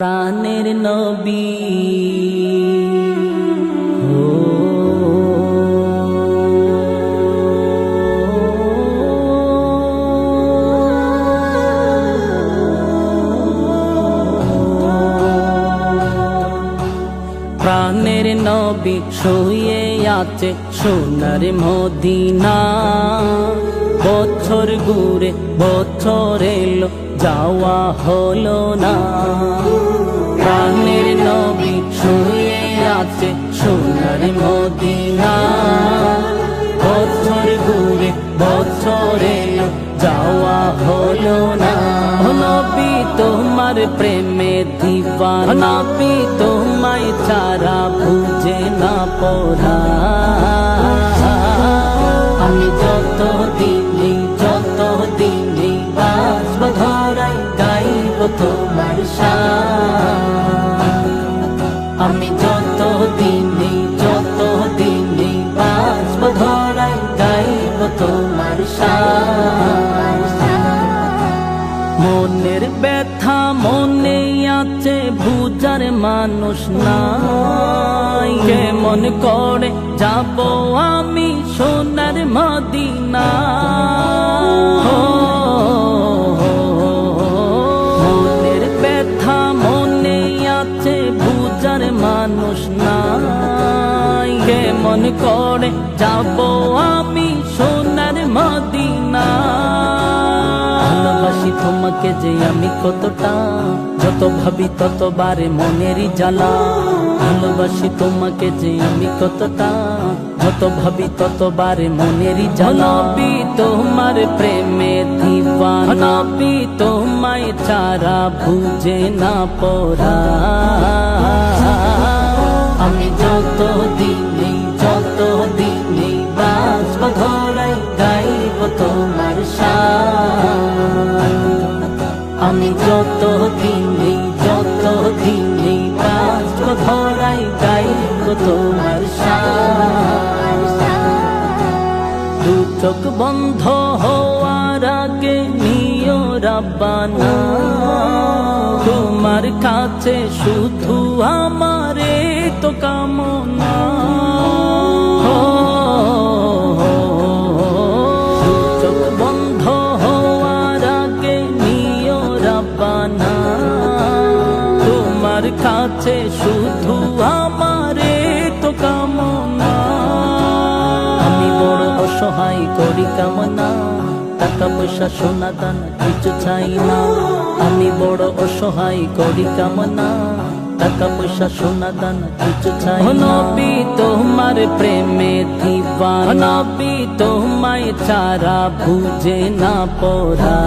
প্রাণের নবী। প্রাণের নবী শুয়ে আছে সোনার মদিনা। বছর ঘুরে বছর এলো, যাওয়া হলো না। প্রাণের নবী শুয়ে আছে সোনার মদিনা। বছর ঘুরে বছর এলো, যাওয়া হলো না। নবী তোমার প্রেমে দিবানা নবী তোমায় ছাড়া বুঝে না পড়া। আমি যত দিনে যত দিনে বাসব ধরাই গাইব তোমার মনের ব্যথা মনে আছে বুঝার মানুষ নাই। কেমন করে যাব আমি সোনার মদিনা মনের ব্যথা মনে আছে বুঝার মানুষ নাই। কেমন করে যাব আমি তোমাকে যে আমি কতটা যত ভাবি ততবারে মনেরই জ্বালা। ভালোবাসি তোমাকে যে আমি কতটা যত ভাবি ততবারে মনেরই জ্বালা। নবী তোমার প্রেমে দিবানা নবী তোমায় চারা বুঝে না পড়া। আমি যত দিনে যত দিনে বাসব গাইব তোমার শান দু চোখ বন্ধ হওয়ার আগে নিও রাব্বানা। তোমার কাছে শুধু আমারে তো কামনা। কাছে শুধু আমারে করি কামনা টাকা পয়সা সোনা দানা কিছু চাই না। আমি বড় অসহায় করি কামনা টাকা পয়সা সোনা দানা কিছু চাই নবী তোমার প্রেমে দিবানা নবী তোমায় ছাড়া বুঝে না পড়া।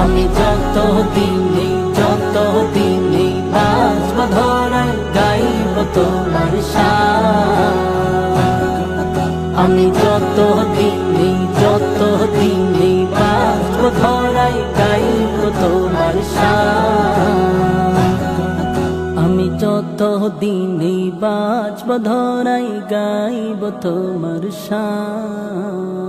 আমি যত দিনে দিনে বাজব ধরাই গাইব তোমার শান।